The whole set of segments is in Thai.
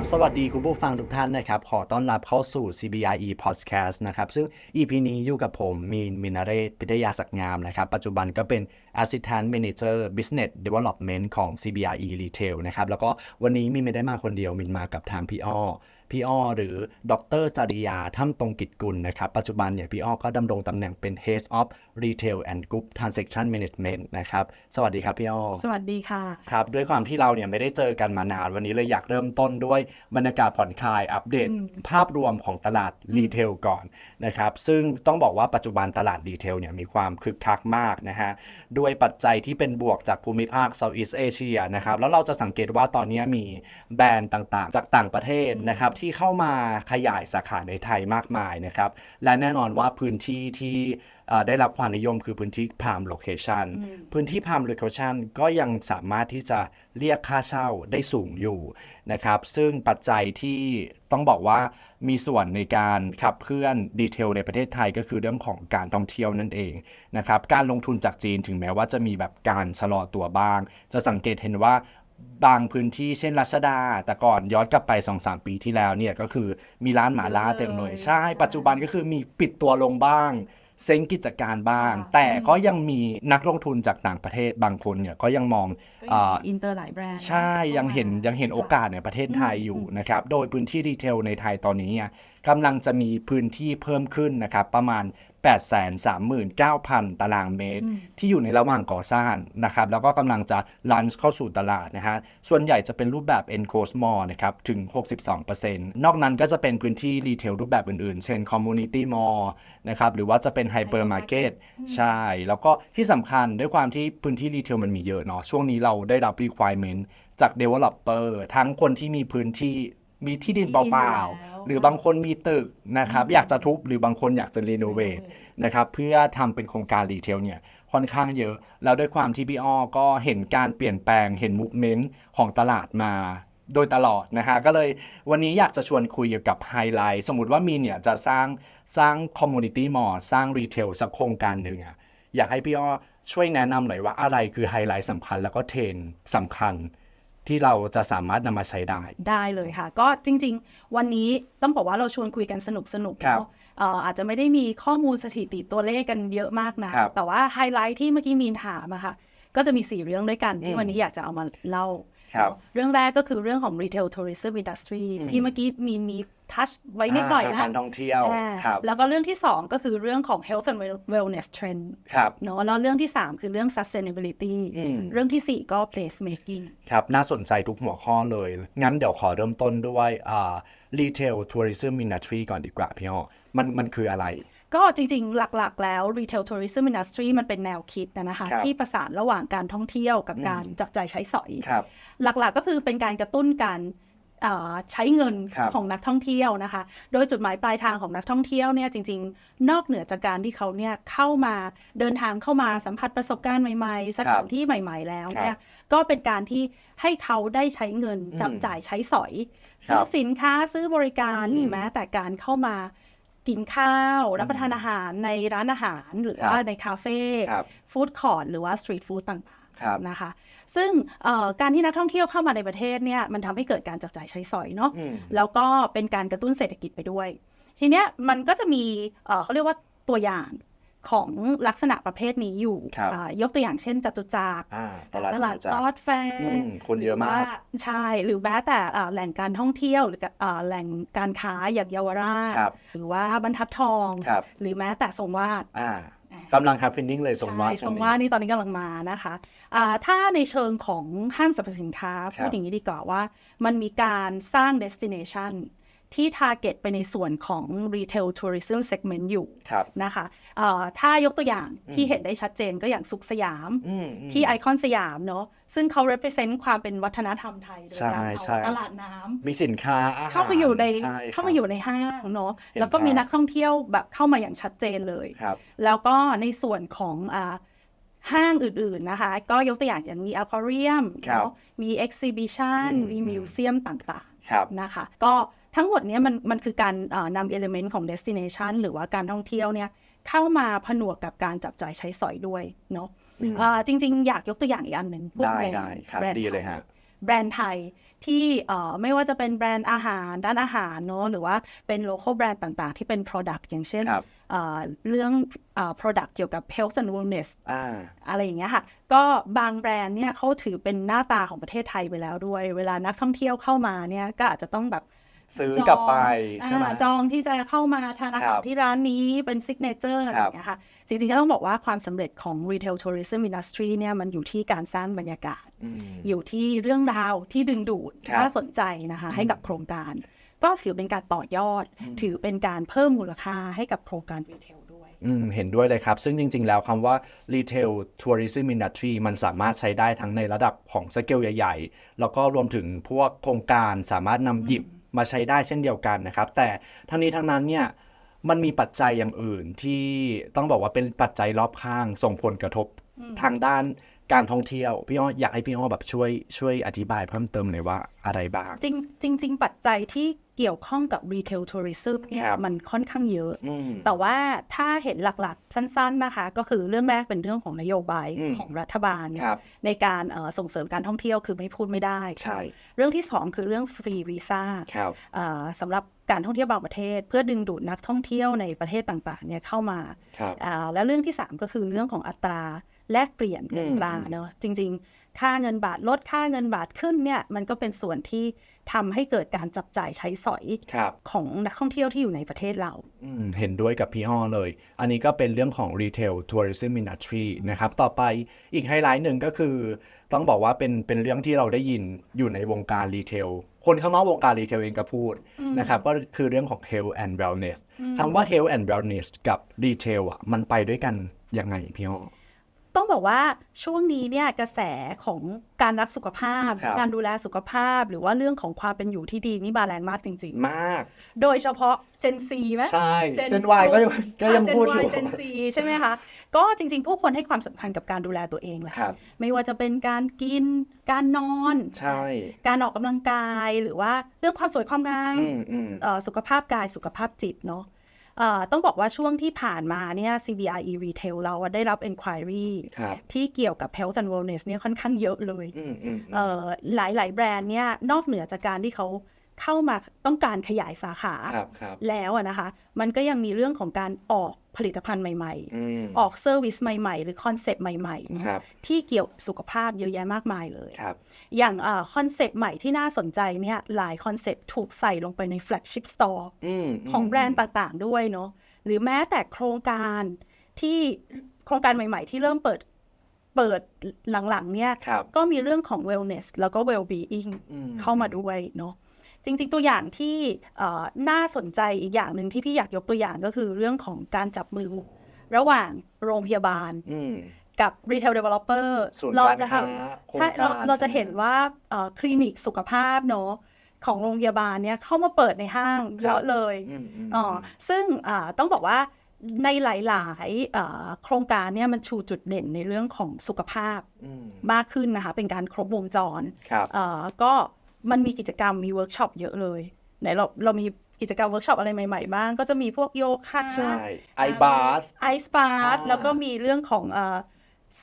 ครับ สวัสดีคุณผู้ฟังทุกท่านนะครับ ขอต้อนรับเข้าสู่ CBRE Podcast นะครับ ซึ่ง EP นี้อยู่กับผม มีน มินาเรศพิทยาศักดิ์งามนะครับ ปัจจุบันก็เป็น Assistant Manager Business Development ของ CBRE Retail นะครับ แล้วก็วันนี้มินไม่ได้มาคนเดียว มินมากับทางพี่อ้อพี่อ้อหรือดรจริยาถ้ำตรงกิจกุลนะครับ ปัจจุบันเนี่ยพี่อ้อก็ดำรงตำแหน่งเป็น Head of Retail and Group Transaction Management นะครับ สวัสดีครับพี่อ้อสวัสดีค่ะ ครับ ด้วยความที่เราเนี่ยไม่ได้เจอกันมานาน วันนี้เลยอยากเริ่มต้นด้วยบรรยากาศผ่อนคลายอัปเดตอืมภาพรวมของตลาดรีเทลก่อนนะครับ ซึ่งต้องบอกว่าปัจจุบันตลาดรีเทลเนี่ยมีความคึกคักมากนะฮะ ด้วยปัจจัยที่เป็นบวกจากภูมิภาค Southeast Asia นะครับ แล้วเราจะสังเกตว่าตอนนี้มีแบรนด์ต่างๆ จากต่างประเทศนะครับที่เข้ามาขยายสาขาในไทยมากมายนะครับ และแน่นอนว่าพื้นที่ที่เอ่อ ได้รับความนิยมคือพื้นที่ prime location อืมพื้นที่ prime location ก็ยังสามารถที่จะเรียกค่าเช่าได้สูงอยู่นะครับ ซึ่งปัจจัยที่ต้องบอกว่ามีส่วนในการขับเคลื่อนดีเทลในประเทศไทยก็คือเรื่องของการท่องเที่ยวนั่นเองนะครับ การลงทุนจากจีนถึงแม้ว่าจะมีแบบการชะลอตัวบ้าง จะสังเกตเห็นว่าบางพื้นที่เช่นรัชดา แต่ก่อนย้อนกลับไป 2-3 ปีที่แล้วเนี่ยก็คือมีร้านหมาล่าเต็มเลยใช่ ปัจจุบันก็คือมีปิดตัวลงบ้าง เซ้งกิจการบ้างค่ะแต่ก็ยังมีนักลงทุนจากต่างประเทศบางคนเนี่ยก็ยังมองก็อ่าอินเตอร์หลายแบรนด์ใช่ยังเห็นยังเห็นโอกาสในประเทศไทยอยู่นะครับโดยพื้นที่รีเทลในไทยตอนนี้เนี่ยกำลังจะมีพื้นที่เพิ่มขึ้นนะครับประมาณ 839,000 ตารางเมตรอืมที่อยู่ในระหว่างก่อสร้างนะครับ แล้วก็กำลังจะลันเข้าสู่ตลาดนะฮะ ส่วนใหญ่จะเป็นรูปแบบ enclosed mall นะครับ ถึง 62%นอกนั้นก็จะเป็นพื้นที่รีเทลรูปแบบอื่นๆ เช่น community mall นะครับ หรือว่าจะเป็น hypermarket ใช่ แล้วก็ที่สำคัญด้วยความที่พื้นที่รีเทลมันมีเยอะเนาะ ช่วงนี้เราได้รับ requirement จาก developer ทั้งคนที่มีพื้นที่ มีที่ดินเปล่าๆ หรือบางคนมีตึกนะครับ อยากจะทุบหรือบางคนอยากจะรีโนเวทนะครับเพื่อทำเป็นโครงการรีเทลเนี่ยค่อนข้างเยอะ แล้วด้วยความที่พี่อ้อก็เห็นการเปลี่ยนแปลงเห็นมูฟเมนต์ของตลาดมาโดยตลอดนะฮะก็เลยวันนี้อยากจะชวนคุยเกี่ยวกับไฮไลท์สมมติว่ามีเนี่ยจะสร้างสร้างคอมมูนิตี้มอลสร้างรีเทลสักโครงการหนึ่งอะอยากให้พี่อ้อช่วยแนะนำหน่อยว่าอะไรคือไฮไลท์สำคัญแล้วก็เทรนด์สำคัญ ที่เราจะสามารถนำมาใช้ได้ ได้เลยค่ะ ก็จริง ๆ วันนี้ต้องบอกว่าเราชวนคุยกันสนุกสนุกๆครับเนอะเอ่ออาจจะไม่ได้มีข้อมูลสถิติตัวเลขกันเยอะมากนะครับแต่ว่าไฮไลท์ที่เมื่อกี้มีนถามอะค่ะ ก็จะมี 4 เรื่องด้วยกันอืที่ม วันนี้อยากจะเอามาเล่า ครับเรื่องแรกก็คือเรื่องของ retail tourism industry อืมที่เมื่อกี้มีมีทัชไว้นิดหน่อยานะการท่องเที่ยวอ่าครับแล้วก็เรื่องที่ 2 ก็คือเรื่องของ health and wellness trend ครับเนาะแล้วเรื่องที่ 3 คือเรื่อง sustainability อืมเรื่องทีสี่ 4 ก็ place making ครับ น่าสนใจทุกหัวข้อเลย งั้นเดี๋ยวขอเริ่มต้นด้วยอ่า retail tourism industry ก่อนดีกว่าพี่อ้อมันมันคืออะไร ก็จริงๆ หลักๆ แล้ว retail tourism industry มันเป็นแนวคิดนะนะคะครับที่ประสานระหว่างการท่องเที่ยวกับอืมการจับจ่ายใช้สอยครับหลักๆก็คือเป็นการกระตุ้นการเอ่อใช้เงินครับของนักท่องเที่ยวนะคะ โดยจุดหมายปลายทางของนักท่องเที่ยวเนี่ยจริง ๆ นอกเหนือจากการที่เขาเนี่ยเข้ามาเดินทางเข้ามาสัมผัสประสบการณ์ใหม่ๆ สถานที่ใหม่ ๆ แล้วเนี่ยก็เป็นการที่ให้เขาได้ใช้เงินอืมจับจ่ายใช้สอยครับซื้อสินค้าซื้อบริการอืมหรือแม้แต่การเข้ามา กินข้าว รับประทานอาหารในร้านอาหารหรือครับว่าในคาเฟ่ครับฟู้ดคอร์ทหรือว่าสตรีทฟู้ดต่างครับๆนะคะ ซึ่งเอ่อการที่นักท่องเที่ยวเข้ามาในประเทศเนี่ยมันทำให้เกิดการจับจ่ายใช้สอยเนาะอืมแล้วก็เป็นการกระตุ้นเศรษฐกิจไปด้วย ทีเนี้ยมันก็จะมีเอ่อเขาเรียกว่าตัวอย่าง ของลักษณะประเภทนี้อยู่ครับอ่ายกตัวอย่างเช่นจตุจักรอ่าตตลาดลาดจตุจักจรอร์ดแฟอืร์มคนเยอะมากหรืว่ใช่ หรือแม้แต่อ่าแหล่งการท่องเที่ยวหรืออ่าแหล่งการค้าอย่างเยาวราชครับหรือว่าบรรทัดทองครับหรือแม้แต่ทรงวาดอ่ากำลัง happening เลยสมว่าใช่ช่ทวรงงนี้วาดนี่ตอนนี้กำลังมานะคะอ่าถ้าในเชิงของห้างสรรพสินค้าครับพูดอย่างนี้ดีกว่าว่า มันมีการสร้าง destination ที่ target ไปในส่วนของ retail tourism segment อยู่ครับนะคะเอ่อถ้ายกตัวอย่างอืมที่เห็นได้ชัดเจนก็อย่างสุขสยามอืมอืมที่ไอคอนสยามเนาะซึ่งเขา represent ความเป็นวัฒนธรรมไทยโดยใช่การใช่เอาตลาดน้ำมีสินค้าอาหารเข้ามาอยู่ในช่เข้ามาอยู่ในห้างเนาะเห็นแล้วก็มีภาพนักท่องเที่ยวแบบเข้ามาอย่างชัดเจนเลยครับแล้วก็ในส่วนของอ่าห้างอื่น ๆ นะคะ ก็ยกตัวอย่างอย่างมีอควาเรียมครับมี exhibition อืมมีอืมมิวเซียมต่างครับๆนะคะ ก็ ทั้งหมดเนี้ยมันมันคือการเอ่อนำ element ของ destination หรือว่าการท่องเที่ยวเนี่ยเข้ามาผนวกกับการจับจ่ายใช้สอยด้วยเนาะอืมอ่าจริง ๆ อยากยกตัวอย่างอีกอันหนึ่งพวกได้แบรนได้ด์ครับแบรนด์ดีเลยฮะแบรนด์ไทยที่เอ่อไม่ว่าจะเป็นแบรนด์อาหารด้านอาหารเนอะหรือว่าเป็น local brand ต่างๆ ที่เป็น product อย่างเช่นครับเอ่อเรื่องเอ่อ product เกี่ยวกับ health and wellness อ่าอะไรอย่างเงี้ยค่ะ ก็บางแบรนด์เนี่ยเขาถือเป็นหน้าตาของประเทศไทยไปแล้วด้วย เวลานักท่องเที่ยวเข้ามาเนี่ยก็อาจจะต้องแบบ ซื้อกลับไปใช่ไหมอ่าจองที่จะเข้ามาทานอาครัหารบที่ร้านนี้เป็นซิกเนเจอร์อะไรอย่างเงี้ยค่ะ จริงๆก็ต้องบอกว่าความสำเร็จของ retail tourism industry เนี่ยมันอยู่ที่การสร้างบรรยากาศอืมอยู่ที่เรื่องราวที่ดึงดูดครับน่าสนใจนะคะ ให้กับโครงการ ก็ถือเป็นการต่อยอดอืมถือเป็นการเพิ่มมูลค่าให้กับโครงการรีเทลด้วยอืมเห็นด้วยเลยครับ ซึ่งจริง ๆ แล้วคำว่า retail tourism industry มันสามารถใช้ได้ทั้งในระดับของสเกลใหญ่ ๆ แล้วก็รวมถึงพวกโครงการสามารถนำหยิบ มาใช้ได้เช่นเดียวกันนะครับ แต่ทั้งนี้ทั้งนั้นเนี่ยมันมีปัจจัยอย่างอื่นที่ต้องบอกว่าเป็นปัจจัยรอบข้างส่งผลกระทบทางด้านการท่องเที่ยว พี่อ้ออยากให้พี่อ้อแบบช่วยช่วยอธิบายเพิ่มเติมหน่อยว่าอะไรบ้าง จริงจริงๆปัจจัยที่เกี่ยวข้องกับ retail tourism เนี่ยครับมันค่อนข้างเยอะอืมแต่ว่าถ้าเห็นหลักๆ สั้น ๆนะคะ ก็คือเรื่องแรกเป็นเรื่องของนโยบายอืมของรัฐบาลเนี่ยครับในการเอ่อส่งเสริมการท่องเที่ยวคือไม่พูดไม่ได้ใช่เรื่องที่สองคือเรื่องฟรีวีซ่าครับเอ่อสำหรับการท่องเที่ยวบางประเทศ เพื่อดึงดูดนักท่องเที่ยวในประเทศต่างๆเนี่ยเข้ามาครับอ่าแล้วเรื่องที่ 3 ก็คือเรื่องของอัตราแลกเปลี่ยนเงินอืมตราเนอะจริง ๆค่าเงินบาทลดค่าเงินบาทขึ้นเนี่ยมันก็เป็นส่วนที่ทำให้เกิดการจับจ่ายใช้สอยครับของนักท่องเที่ยวที่อยู่ในประเทศเราอืมเห็นด้วยกับพี่อ้อเลย อันนี้ก็เป็นเรื่องของ Retail Tourism Industry นะครับ ต่อไปอีกไฮไลท์หนึ่งก็คือ ต้องบอกว่าเป็นเป็นเรื่องที่เราได้ยินอยู่ในวงการรีเทลคนข้างนอกวงการรีเทลเองก็พูดนะครับก็คือเรื่องของ Health and Wellness คำว่า Health and Wellness กับ Retail อะมันไปด้วยกันยังไงพี่อ้อ ต้องบอกว่าช่วงนี้เนี่ยกระแสของการรักสุขภาพ ครับ การดูแลสุขภาพ หรือว่าเรื่องของความเป็นอยู่ที่ดีนี่มาแรงมากจริง มาก ๆ โดยเฉพาะ Gen Z ไหม ใช่ Gen Y ก็ยังก็ยังพูดอยู่ Gen Y Gen Z ใช่ไหมคะ ก็จริงๆ ผู้คนให้ความสำคัญกับการดูแลตัวเองแหละ ครับ ไม่ว่าจะเป็นการกิน การนอน ใช่การออกกำลังกาย หรือว่าเรื่องความสวยความงามอืมอืม เอ่อสุขภาพกาย สุขภาพจิตเนาะเอ่อ ต้องบอกว่าช่วงที่ผ่านมาเนี่ย CBRE Retail เราอะได้รับ Enquiry ครับที่เกี่ยวกับ Health and Wellness เนี่ยค่อนข้างเยอะเลยอืมอืมเอ่อหลายหลายๆแบรนด์เนี่ยนอกเหนือจากการที่เขา เข้ามาต้องการขยายสาขาครับครับแล้วอะนะคะ มันก็ยังมีเรื่องของการออกผลิตภัณฑ์ใหม่อืมๆออกเซอร์วิสใหม่ๆ หรือคอนเซปต์ใหม่ๆเนอะครับที่เกี่ยวกับสุขภาพเยอะแยะมากมายเลยครับอย่างคอนเซปต์ใหม่ที่น่าสนใจเนี่ยหลายคอนเซปต์ถูกใส่ลงไปใน flagship store อืมของแบรนด์ต่างๆ ด้วยเนาะหรือแม้แต่โครงการที่โครงการใหม่ๆ ที่เริ่มเปิดเปิดหลังๆ เนี่ยครับก็มีเรื่องของ wellness แล้วก็ well-being อืมเข้ามาด้วยเนาะ จริงๆ ตัวอย่างที่เอ่อน่าสนใจอีกอย่างหนึ่งที่พี่อยากยกตัวอย่างก็คือเรื่องของการจับมือ ระหว่างโรงพยาบาลอืมกับ retail developer ศูนย์เราการจะค้าทำโครงใช่เราการเราจะเห็นว่าเอ่อคลินิกสุขภาพเนาะของโรงพยาบาลเนี่ยเข้ามาเปิดในห้างเยอะเลยอืมอืมอ๋อซึ่งอ่าต้องบอกว่าในหลายๆอ่าโครงการเนี่ยมันชูจุดเด่นในเรื่องของสุขภาพอืมมากขึ้นนะคะ เป็นการครบวงจรครับอ่าก็ มันมีกิจกรรมมีเวิร์กช็อปเยอะเลยไหนเราเรามีกิจกรรมเวิร์กช็อปอะไรใหม่ๆบ้าง ก็จะมีพวกโยคะใช่ไอบาสไอสปาร์อ่าแล้วก็มีเรื่องของ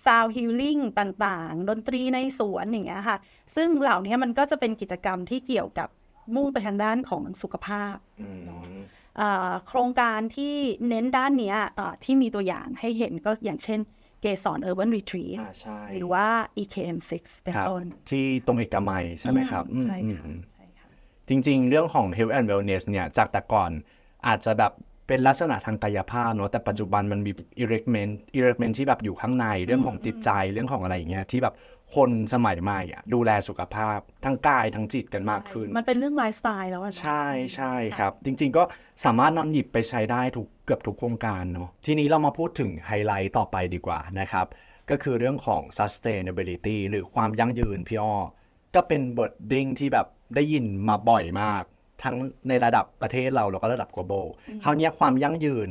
ซาวฮิลลิ่งต่างๆ ดนตรีในสวนอย่างเงี้ยค่ะ ซึ่งเหล่านี้มันก็จะเป็นกิจกรรมที่เกี่ยวกับมุ่งไปทางด้านของสุขภาพอืมอ่าโครงการที่เน้นด้านเนี้ยอ่าที่มีตัวอย่างให้เห็นก็อย่างเช่น เกสร Urban Retreat อ่าใช่หรือว่า EKM6 เป็นครับต้นที่ตรงเอกมัยใช่ไหมครับอืมใช่อืมค่ะอืมใช่ค่ะ จริงๆ เรื่องของ health and wellness เนี่ย จากแต่ก่อนอาจจะแบบเป็นลักษณะทางกายภาพเนอะแต่ปัจจุบันมันมี element element ที่แบบอยู่ข้างในเรื่องของจิตใจเรื่องของอะไรอย่างเงี้ยที่แบบ คนสมัยใหม่อะดูแลสุขภาพทั้งกายทั้งจิตกันมากขึ้น มันเป็นเรื่องไลฟ์สไตล์แล้วอะเนอะใช่ใช่ครับ จริง ๆ ก็สามารถนำหยิบไปใช้ได้ทุกเกือบทุกโครงการเนาะทีนี้เรามาพูดถึงไฮไลท์ต่อไปดีกว่านะครับ ก็คือเรื่องของ sustainability หรือความยั่งยืนพี่อ้อก็เป็น wording ที่แบบได้ยินมาบ่อยมาก ทั้งในระดับประเทศเราแล้วก็ระดับ global คราวเนี้ยความยั่งยืน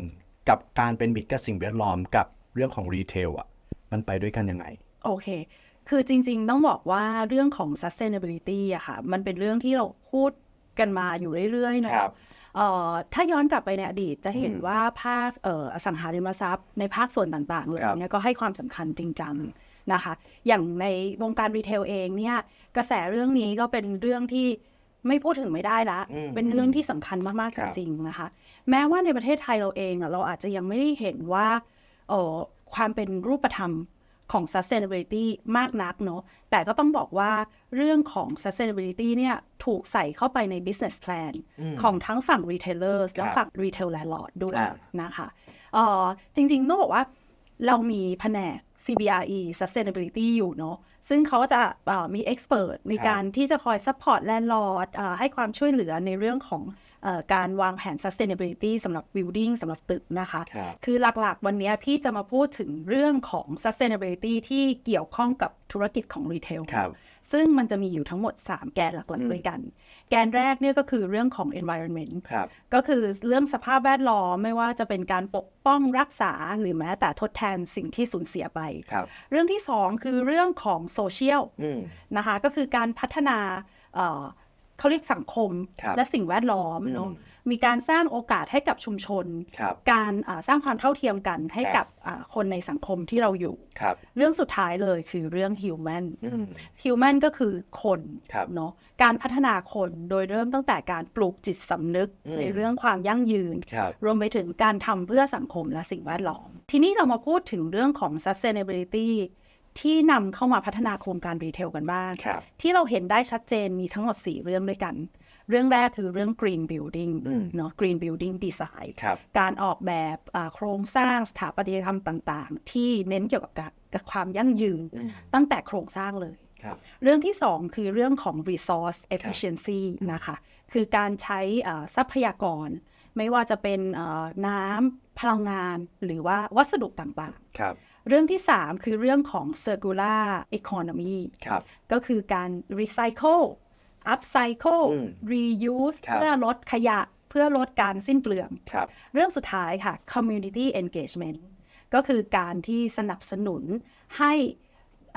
กับการเป็นมิตรกับสิ่งแวดล้อมกับเรื่องของ retail อะมันไปด้วยกันยังไง โอเค คือจริงๆ ต้องบอกว่าเรื่องของ sustainability อะค่ะ มันเป็นเรื่องที่เราพูดกันมาอยู่เรื่อยๆเนอะครับเอ่อถ้าย้อนกลับไปในอดีตจะเห็นอืมว่าภาคเอ่ออสังหาริมทรัพย์ ในภาคส่วนต่างๆเลยครับเนี่ยก็ให้ความสำคัญจริงจังนะคะ อย่างในวงการรีเทลเองเนี่ยกระแสเรื่องนี้ก็เป็นเรื่องที่ไม่พูดถึงไม่ได้ละอืมเป็นเรื่องที่สำคัญมากครัๆบจริงๆนะคะ แม้ว่าในประเทศไทยเราเองอะเราอาจจะยังไม่ได้เห็นว่าเอ่อความเป็นรูปธรรม ของ sustainability มากนักเนาะแต่ก็ต้องบอกว่าเรื่องของ sustainability เนี่ยถูกใส่เข้าไปใน business plan อืมของทั้งฝั่ง retailers และครับฝั่ง retail landlord ด้วยอ่านะคะเอ่อจริงๆต้องบอกว่าเรามีแผนก CBRE sustainability อยู่เนาะ ซึ่งเขาก็จะเอ่อมี expert ในการที่จะคอย support landlord เอ่อให้ความช่วยเหลือในเรื่องของเออการวางแผน sustainability สำหรับ building สำหรับตึกนะคะครับคือหลักๆ วันนี้พี่จะมาพูดถึงเรื่องของ sustainability ที่เกี่ยวข้องกับธุรกิจของ retail ครับซึ่งมันจะมีอยู่ทั้งหมด 3 แกนหลักอืมๆด้วยกัน แกนแรกเนี่ยก็คือเรื่องของ environment ครับก็คือเรื่องสภาพแวดล้อมไม่ว่าจะเป็นการปกป้องรักษาหรือแม้แต่ทดแทนสิ่งที่สูญเสียไปครับเรื่องที่ 2 คือเรื่องของโซเชียลอืมนะคะ ก็คือการพัฒนาเอ่อเขาเรียกสังคมครับและสิ่งแวดล้อมเนาะอืมมีการสร้างโอกาสให้กับชุมชนครับการอ่าสร้างความเท่าเทียมกันให้ครับกับอ่าคนในสังคมที่เราอยู่ครับเรื่องสุดท้ายเลยคือเรื่อง human อืม human ก็คือคนครับเนาะการพัฒนาคนโดยเริ่มตั้งแต่การปลูกจิตสำนึกอืมในเรื่องความยั่งยืนครับรวมไปถึงการทำเพื่อสังคมและสิ่งแวดล้อม ทีนี้เรามาพูดถึงเรื่องของ sustainability ที่นำเข้ามาพัฒนาโครงการรีเทลกันบ้างครับที่เราเห็นได้ชัดเจนมีทั้งหมด 4 เรื่องด้วยกัน เรื่องแรกคือเรื่อง green building อืมเนาะ green building design ครับการออกแบบอ่าโครงสร้างสถาปัตยกรรมต่างๆ ที่เน้นเกี่ยวกับการกับความยั่งยืนอืมตั้งแต่โครงสร้างเลยครับเรื่องที่ 2 คือเรื่องของ resource efficiency นะคะ คือการใช้อ่าทรัพยากร ไม่ว่าจะเป็นอ่าน้ำพลังงานหรือว่าวัสดุต่างครับๆ เรื่องที่ 3 คือเรื่องของ circular economy ครับก็คือการ recycle upcycle อืม reuse ครับเพื่อลดขยะเพื่อลดการสิ้นเปลืองครับเรื่องสุดท้ายค่ะ community engagement ก็คือการที่สนับสนุนให้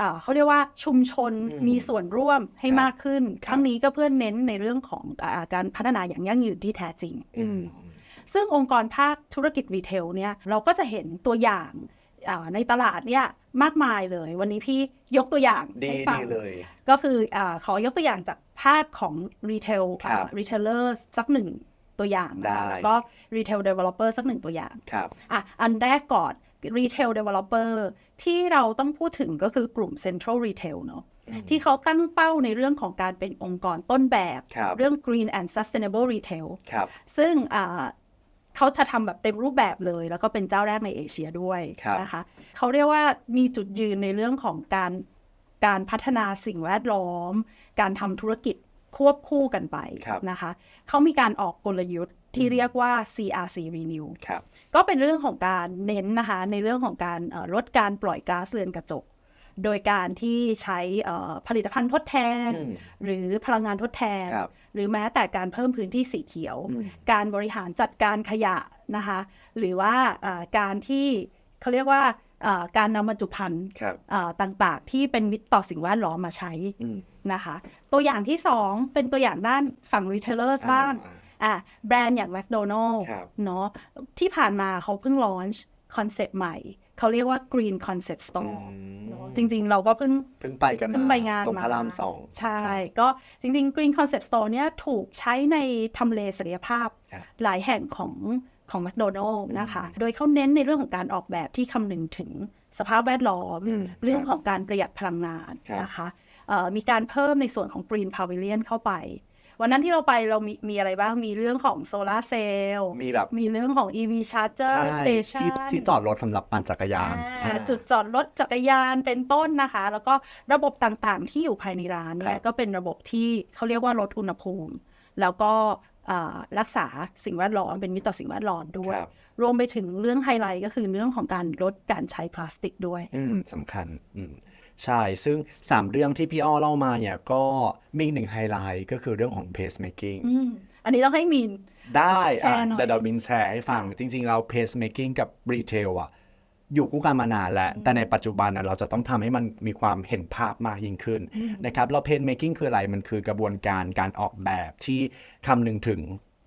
อ่าเขาเรียกว่าชุมชนอืมมีส่วนร่วมให้ครับมากขึ้นทั้งนี้ก็เพื่อเน้นในเรื่องของอาการพัฒนาอย่างยั่งยืนที่แท้จริงอืมซึ่งองค์กรภาคธุรกิจรีเทลเนี่ยเราก็จะเห็นตัวอย่างอ่า ในตลาดเนี่ยมากมายเลย วันนี้พี่ยกตัวอย่างดีให้ฟัดีงเลย ก็คืออาขอยกตัวอย่างจากภาคของรีเทลครับรีเทลเลอร์สักหนึ่งตัวอย่างนะคะได้แล้วก็รีเทลเดเวลลอปเปอร์สักหนึ่งตัวอย่างครับอะอันแรกก่อน Retail Developer ที่เราต้องพูดถึงก็คือกลุ่ม Central Retail เนอะที่เขาตั้งเป้าในเรื่องของการเป็นองค์กรต้นแบบครับเรื่อง Green and Sustainable Retail ครับซึ่งอ่า เขาจะทำแบบเต็มรูปแบบเลย แล้วก็เป็นเจ้าแรกในเอเชียด้วยครับนะคะเขาเรียกว่ามีจุดยืนในเรื่องของการการพัฒนาสิ่งแวดล้อม การทำธุรกิจควบคู่กันไปครับนะคะเขามีการออกกลยุทธ์ที่เรียกว่า CRC Renew ครับก็เป็นเรื่องของการเน้นนะคะ ในเรื่องของการเอ่อลดการปล่อยก๊าซเรือนกระจก โดยการที่ใช้เอ่อผลิตภัณฑ์ทดแทนอืมหรือพลังงานทดแทนครับหรือแม้แต่การเพิ่มพื้นที่สีเขียวอืมการบริหารจัดการขยะนะคะหรือว่าเอ่อการที่เขาเรียกว่าเอ่อการนำบรรจุภัณฑ์ครับเอ่อต่างๆ ที่เป็นมิตรต่อสิ่งแวดล้อมมาใช้อืมนะคะ ตัวอย่างที่ 2 เป็นตัวอย่างด้านฝั่ง retailers บ้างอ่าอะแบรนด์อย่าง McDonald ครับเนาะที่ผ่านมาเขาเพิ่งลอนช์คอนเซปต์ใหม่ เขาเรียกว่า Green Concept อื Store มจริง ๆ เราก็เพิ่งเพิ่งไปกันมาเพิ่งไปงานตรงพระรามสองใช่ ก็จริง ๆ Green Concept Store เนี่ยถูกใช้ในทำเลศักยภาพครับหลายแห่งของของ McDonald นะคะ โดยเขาเน้นในเรื่องของการออกแบบที่คำนึงถึงสภาพแวดล้อมอืมเรื่องของการประหยัดพลังงานครับนะคะเอ่อมีการเพิ่มในส่วนของ Green Pavilion เข้าไป วันนั้นที่เราไปเรามีมีอะไรบ้าง มีเรื่องของโซลาร์เซลล์ มีแบบ มีเรื่องของ EV Charger ใช่ Station ที่ที่จอดรถสำหรับปั่นจักรยานอ่าอ่า จุดจอดรถจักรยานเป็นต้นนะคะ แล้วก็ระบบต่างๆ ที่อยู่ภายในร้านเนี่ครัยบ ก็เป็นระบบที่เขาเรียกว่าลดอุณหภูมิ แล้วก็อ่ารักษาสิ่งแวดล้อมเป็นมิตรต่อสิ่งแวดล้อมด้วย ครับ รวมไปถึงเรื่องไฮไลท์ก็คือเรื่องของการลดการใช้พลาสติกด้วย อืมสำคัญ อืม ใช่ ซึ่ง 3 เรื่องที่พี่อ้อเล่ามาเนี่ยก็มีหนึ่งไฮไลท์ก็คือเรื่องของ pacemaking อืมอันนี้ต้องให้มีน ได้แชร์หน่อยแต่เดี๋ยวบินแชร์ให้ฟัง จริง ๆ เรา pacemaking กับ retail อะ อยู่คู่กันมานานแล้ว แต่ในปัจจุบันน่ะเราจะต้องทำให้มันมีความเห็นภาพมากยิ่งขึ้นนะครับเรา pacemaking คืออะไร มันคือกระบวนการการออกแบบที่คำนึงถึง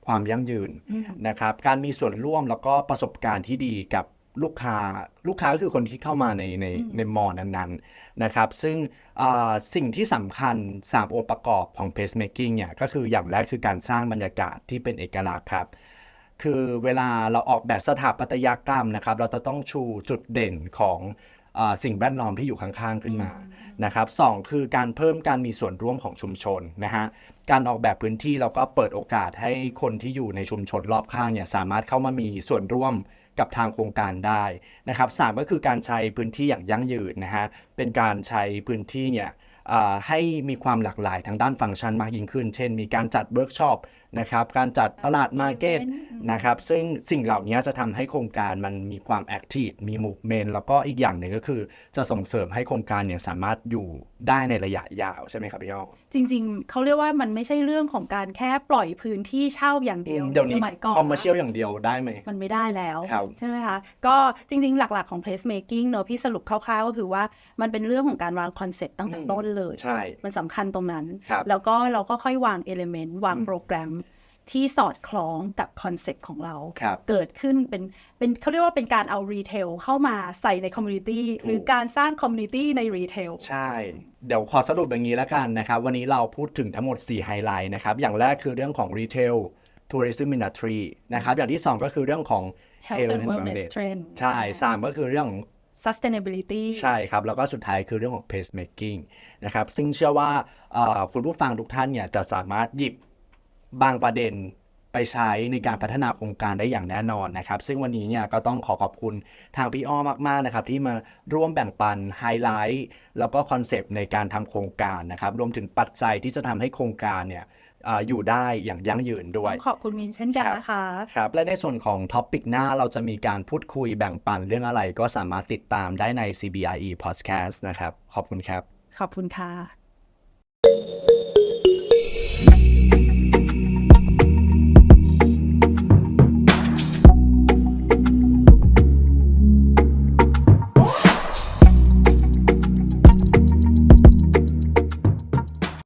ความยั่งยืนอืมนะครับ การมีส่วนร่วมแล้วก็ประสบการณ์ที่ดีกับ ลูกค้าลูกค้าก็คือคนที่เข้ามาในในอืมในมอนั้นๆนะครับ ซึ่งอ่าสิ่งที่สำคัญ 3 องค์ประกอบของ pacemaking เนี่ยก็คืออย่างแรกคือการสร้างบรรยากาศที่เป็นเอกลักษณ์ครับ คือเวลาเราออกแบบสถาปัตยกรรมนะครับ เราจะต้องชูจุดเด่นของอาสิ่งแวดล้อมที่อยู่ข้างๆขึ้นมานะครับสองคือการเพิ่มการมีส่วนร่วมของชุมชนนะฮะการออกแบบพื้นที่เราก็เปิดโอกาสให้คนที่อยู่ในชุมชนรอบข้างเนี่ยสามารถเข้ามามีส่วนร่วม กับทางโครงการได้นะครับสามก็คือการใช้พื้นที่อย่างยั่งยืนนะฮะเป็นการใช้พื้นที่เนี่ยให้มีความหลากหลายทางด้านฟังก์ชันมากยิ่งขึ้น เช่น มีการจัดเวิร์กช็อป นะครับการจัดตลาดมาร์เก็ตนะครับซึ่งสิ่งเหล่านี้จะทำให้โครงการมันมีความแอคทีฟมีมูฟเมนต์แล้วก็อีกอย่างหนึ่งก็คือ จะส่งเสริมให้โครงการเนี่ยสามารถอยู่ได้ในระยะยาวใช่ไหมครับพี่อ้อจริง ๆเขาเรียกว่ามันไม่ใช่เรื่องของการแค่ปล่อยพื้นที่เช่าอย่างเดียวเดี๋ยวนี้สมัยก่อนคอมเมอร์เชียลอย่างเดียวได้ไหมมันไม่ได้แล้วครับใช่ไหมคะก็จริง ๆ หลักๆของ place making เนอะพี่สรุปคร่าวๆก็คือว่ามันเป็นเรื่องของการวางคอนเซ็ปต์ตั้งแต่ต้นเลยใช่มันสำคัญตรงนั้นครับแล้วก็เราก็ค่อยวางเอลิเมนต์วางอืมโปรแกรม ที่สอดคล้องกับคอนเซ็ปต์ของเราครับเกิดขึ้นเป็นเป็นเขาเรียกว่าเป็นการเอารีเทลเข้ามาใส่ในคอมมูนิตี้ถูกหรือการสร้างคอมมูนิตี้ในรีเทลใช่ เดี๋ยวขอสรุปอย่างนี้แล้วกันนะครับ วันนี้เราพูดถึงทั้งหมด 4 ไฮไลท์นะครับ อย่างแรกคือเรื่องของ Retail Tourism Industry นะครับ อย่างที่ 2 ก็คือเรื่องของ health and wellness trend ใช่ 3 ก็คือเรื่องของ sustainability ใช่ครับ แล้วก็สุดท้ายคือเรื่องของ pacemaking นะครับ ซึ่งเชื่อว่าเอ่อคุณผู้ฟังทุกท่านเนี่ยจะสามารถหยิบ บางประเด็นไปใช้ในการพัฒนาโครงการได้อย่างแน่นอนนะครับ ซึ่งวันนี้เนี่ยก็ต้องขอขอบคุณทางพี่อ้อมากๆนะครับ ที่มาร่วมแบ่งปันไฮไลท์แล้วก็คอนเซปต์ในการทำโครงการนะครับ รวมถึงปัจจัยที่จะทำให้โครงการเนี่ยเอ่ออยู่ได้อย่างยั่งยืนด้วยต้องขอบคุณมินเช่นกันครับนะคะครับและในส่วนของท็อปิกหน้าเราจะมีการพูดคุยแบ่งปันเรื่องอะไรก็สามารถติดตามได้ใน CBRE Podcast นะครับ ขอบคุณครับ ขอบคุณค่ะ